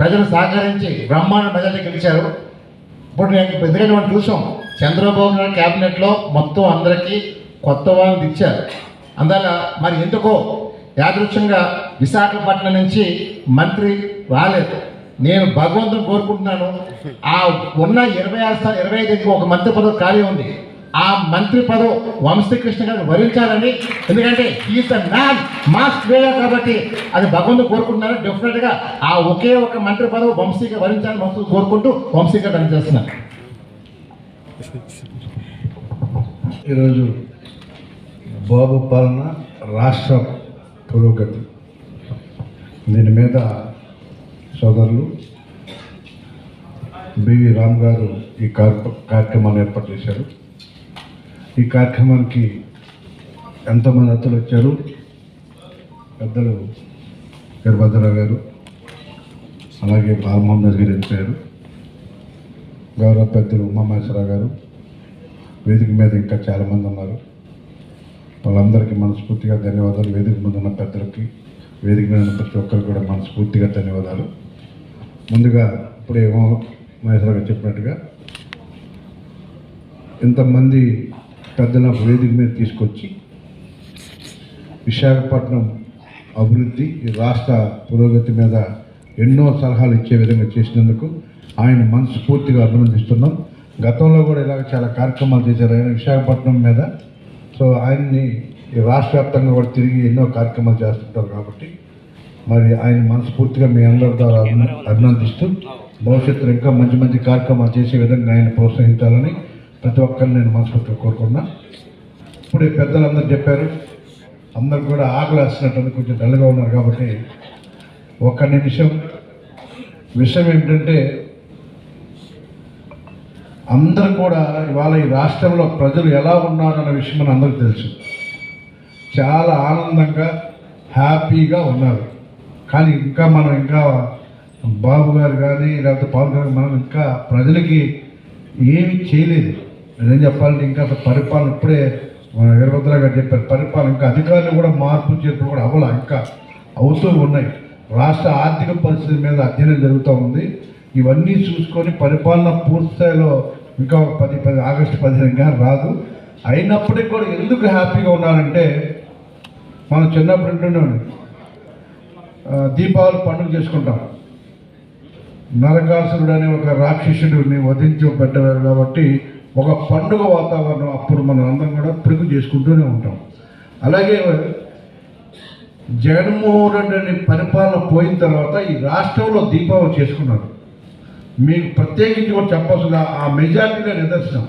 ప్రజలు సహకరించి బ్రహ్మాండ మెజార్టీ గెలిచారు. ఇప్పుడు నేను ఎందుకంటే మనం చూసాం చంద్రబాబు నాయుడు క్యాబినెట్లో మొత్తం అందరికీ కొత్త వాళ్ళని ఇచ్చారు అందువల్ల మరి ఎందుకో యాదృచ్ఛంగా విశాఖపట్నం నుంచి మంత్రి రాలేదు. నేను భగవంతుని కోరుకుంటున్నాను. ఆ ఉన్న ఇరవై ఆరు ఇరవై ఐదుకి ఒక మంత్రి పదవి ఖాళీ ఉంది. ఆ మంత్రి పదవి వంశీకృష్ణ గారిని వరించాలని. ఎందుకంటే is the man mass player కాబట్టి అది భగవంతుడు కోరుకుంటున్నారు డెఫినెట్గా ఆ ఒకే ఒక మంత్రి పదవి వంశీగా వరించాలని వంశీ కోరుకుంటూ వంశీగా పనిచేస్తున్నాను ఈరోజు బాబు పాలన రాష్ట్ర పురోగతి. దీని మీద సోదరులు బివి రామ్ గారు ఈ కార్య- కార్యక్రమాన్ని ఏర్పాటు చేశారు. ఈ కార్యక్రమానికి ఎంతోమంది అత్తలు వచ్చారు. పెద్దలు వీరభద్రరావు గారు అలాగే బాలమోహన్ దాస్ గారు వెళ్ళిపోయారు గౌరవ పెద్దలు ఉమామేశ్వరరావు గారు వేదిక మీద ఇంకా చాలామంది ఉన్నారు. వాళ్ళందరికీ మనస్ఫూర్తిగా ధన్యవాదాలు. వేదిక మీద ఉన్న పెద్దలకి వేదిక మీద ఉన్న ప్రతి ఒక్కరికి కూడా మనస్ఫూర్తిగా ధన్యవాదాలు. ముందుగా ఇప్పుడు ఏమో మహేశ్వర గారు చెప్పినట్టుగా ఇంతమంది పెద్దల వేదిక మీద తీసుకొచ్చి విశాఖపట్నం అభివృద్ధి ఈ రాష్ట్ర పురోగతి మీద ఎన్నో సలహాలు ఇచ్చే విధంగా చేసినందుకు ఆయన మనస్ఫూర్తిగా అభినందిస్తున్నాం. గతంలో కూడా ఇలాగ చాలా కార్యక్రమాలు చేశారు. ఆయన విశాఖపట్నం మీద. సో ఆయన్ని ఈ రాష్ట్ర వ్యాప్తంగా కూడా తిరిగి ఎన్నో కార్యక్రమాలు చేస్తుంటారు కాబట్టి మరి ఆయన మనస్ఫూర్తిగా మీ అందరి ద్వారా అభినందిస్తూ భవిష్యత్తులో ఇంకా మంచి మంచి కార్యక్రమాలు చేసే విధంగా ఆయన ప్రోత్సహించాలని ప్రతి ఒక్కరిని నేను మనస్ఫూర్తిగా కోరుకున్నా. ఇప్పుడు పెద్దలందరూ చెప్పారు అందరు కూడా ఆకలి వేస్తున్నట్టు కొంచెం డల్గా ఉన్నారు కాబట్టి ఒక్క నిమిషం. విషయం ఏమిటంటే అందరూ కూడా ఇవాళ ఈ రాష్ట్రంలో ప్రజలు ఎలా ఉన్నారన్న విషయం మన అందరికీ తెలుసు. చాలా ఆనందంగా హ్యాపీగా ఉన్నారు. కానీ ఇంకా మనం ఇంకా బాబు గారు కానీ లేకపోతే పవన్ గారు మనం ఇంకా ప్రజలకి ఏమి చేయలేదు. నేను చెప్పాలంటే ఇంకా పరిపాలన ఇప్పుడే వీరభద్ర గారు చెప్పారు పరిపాలన ఇంకా అధికారులు కూడా మార్పు చేర్పులు కూడా అవ్వాల ఇంకా అవుతూ ఉన్నాయి. రాష్ట్ర ఆర్థిక పరిస్థితి మీద అధ్యయనం జరుగుతూ ఉంది. ఇవన్నీ చూసుకొని పరిపాలన పూర్తిస్థాయిలో ఇంకా ఒక పది పది ఆగస్టు పదిహేను కానీ రాదు. అయినప్పటికీ కూడా ఎందుకు హ్యాపీగా ఉన్నారంటే మనం చిన్నప్పుడు ఉంటుండే దీపావళి పండుగ చేసుకుంటాం. నరకాసురుడు అనే ఒక రాక్షసుడిని వధించబడ్డారు కాబట్టి ఒక పండుగ వాతావరణం అప్పుడు మనం అందరం కూడా ప్రిగు చేసుకుంటూనే ఉంటాం. అలాగే జగన్మోహన్ రెడ్డి అనే పరిపాలన పోయిన తర్వాత ఈ రాష్ట్రంలో దీపావళి చేసుకున్నారు. మీకు ప్రత్యేకించి కూడా చెప్పాల్సిన ఆ మెజార్టీగా నిదర్శనం.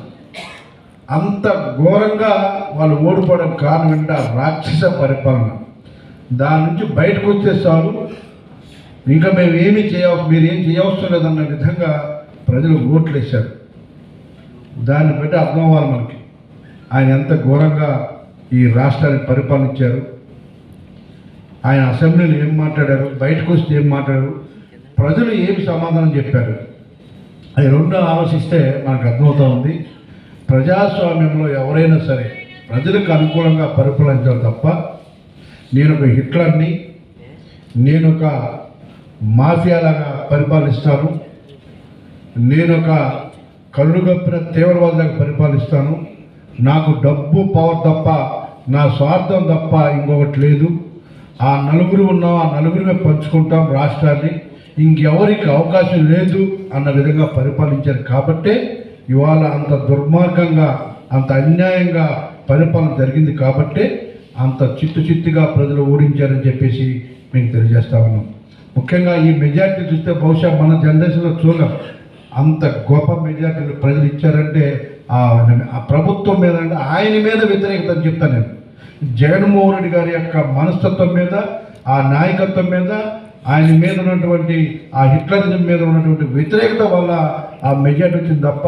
అంత ఘోరంగా వాళ్ళు ఓడిపోవడం కారణం ఏంటంటే ఆ రాక్షస పరిపాలన. దాని నుంచి బయటకు వచ్చేసారు చాలు ఇంకా మేము ఏమీ చేయ మీరు ఏం చేయవలసిన లేదన్న విధంగా ప్రజలు ఓట్లు వేశారు దాన్ని బట్టి అర్థం అవ్వాలి మనకి. ఆయన ఎంత ఘోరంగా ఈ రాష్ట్రాన్ని పరిపాలించారు. ఆయన అసెంబ్లీలో ఏం మాట్లాడారు బయటకు వస్తే ఏం మాట్లాడారు ప్రజలు ఏమి సమాధానం చెప్పారు. అది రెండు ఆలోచిస్తే మనకు అర్థమవుతా ఉంది. ప్రజాస్వామ్యంలో ఎవరైనా సరే ప్రజలకు అనుకూలంగా పరిపాలించాలి తప్ప నేను ఒక హిట్లర్ని నేను ఒక మాఫియాలాగా పరిపాలిస్తాను నేను ఒక కళ్ళుగప్పిన తీవ్రవాదులకు పరిపాలిస్తాను. నాకు డబ్బు పవర్ తప్ప నా స్వార్థం తప్ప ఇంకొకటి లేదు. ఆ నలుగురు ఉన్నాం ఆ నలుగురిమే పంచుకుంటాం రాష్ట్రాన్ని. ఇంకెవరికి అవకాశం లేదు అన్న విధంగా పరిపాలించారు కాబట్టే ఇవాళ అంత దుర్మార్గంగా అంత అన్యాయంగా పరిపాలన జరిగింది కాబట్టే అంత చిత్తు చిత్తుగా ప్రజలు ఓడించారని చెప్పేసి మేము తెలియజేస్తా ఉన్నాం. ముఖ్యంగా ఈ మెజార్టీ చూస్తే బహుశా మన జనరేషన్లో చూడం అంత గొప్ప మెజార్టీలు ప్రజలు ఇచ్చారంటే ఆ ప్రభుత్వం మీద అంటే ఆయన మీద వ్యతిరేకత అని చెప్తాను నేను. జగన్మోహన్ రెడ్డి గారి యొక్క మనస్తత్వం మీద ఆ నాయకత్వం మీద ఆయన మీద ఉన్నటువంటి ఆ హిట్లరిజం మీద ఉన్నటువంటి వ్యతిరేకత వల్ల ఆ మెజార్టీ వచ్చింది తప్ప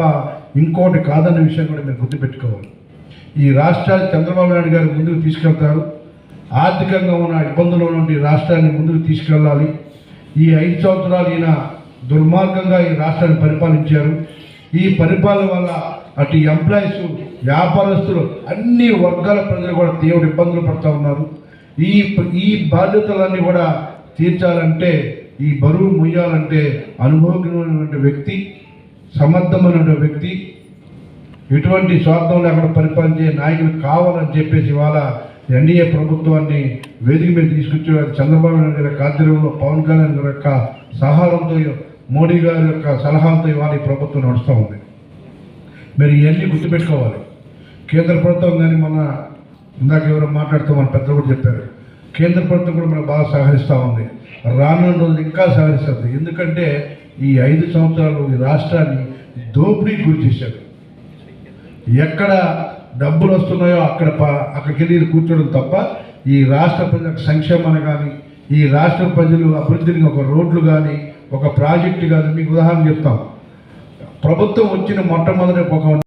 ఇంకోటి కాదన్న విషయం కూడా మీరు గుర్తుపెట్టుకోవాలి. ఈ రాష్ట్రాన్ని చంద్రబాబు నాయుడు గారు ముందుకు తీసుకెళ్తారు. ఆర్థికంగా ఉన్న ఇబ్బందులు నుండి రాష్ట్రాన్ని ముందుకు తీసుకెళ్ళాలి. ఈ ఐదు సంవత్సరాలు ఈయన దుర్మార్గంగా ఈ రాష్ట్రాన్ని పరిపాలించారు. ఈ పరిపాలన వల్ల అటు ఎంప్లాయీస్ వ్యాపారస్తులు అన్ని వర్గాల ప్రజలు కూడా తీవ్ర ఇబ్బందులు పడుతూ ఉన్నారు. ఈ ఈ బాధ్యతలన్నీ కూడా తీర్చాలంటే ఈ బరువు ముయ్యాలంటే అనుభవజ్ఞమైనటువంటి వ్యక్తి సమర్థమైనటువంటి వ్యక్తి ఎటువంటి స్వార్థం లేకుండా పరిపాలించే నాయకులు కావాలని చెప్పేసి ఇవాళ ఎన్డీఏ ప్రభుత్వాన్ని వేదిక మీద తీసుకొచ్చి చంద్రబాబు నాయుడు గారి ఆధ్వర్యంలో పవన్ కళ్యాణ్ గారి యొక్క సహాయంతో మోడీ గారి యొక్క సలహాలతో ఇవాళ ఈ ప్రభుత్వం నడుస్తూ ఉంది. మీరు ఇవన్నీ గుర్తుపెట్టుకోవాలి. కేంద్ర ప్రభుత్వం కానీ మన ఇందాక ఎవరో మాట్లాడుతూ మన పెద్దలు కూడా చెప్పారు. కేంద్ర ప్రభుత్వం కూడా మనకు బాగా సహకరిస్తూ ఉంది. రానున్న రోజులు ఇంకా సహకరిస్తుంది. ఎందుకంటే ఈ ఐదు సంవత్సరాలు ఈ రాష్ట్రాన్ని దోపిడీకి గురి చేశారు. ఎక్కడ డబ్బులు వస్తున్నాయో అక్కడ ప- అక్కడికి వెళ్ళి కూర్చోడం తప్ప ఈ రాష్ట్ర ప్రజలకు సంక్షేమాన్ని కానీ ఈ రాష్ట్ర ప్రజలు అభివృద్ధిని ఒక రోడ్లు కానీ ఒక ప్రాజెక్టు కానీ మీకు ఉదాహరణ చెప్తాం. ప్రభుత్వం వచ్చిన మొట్టమొదటి ఒక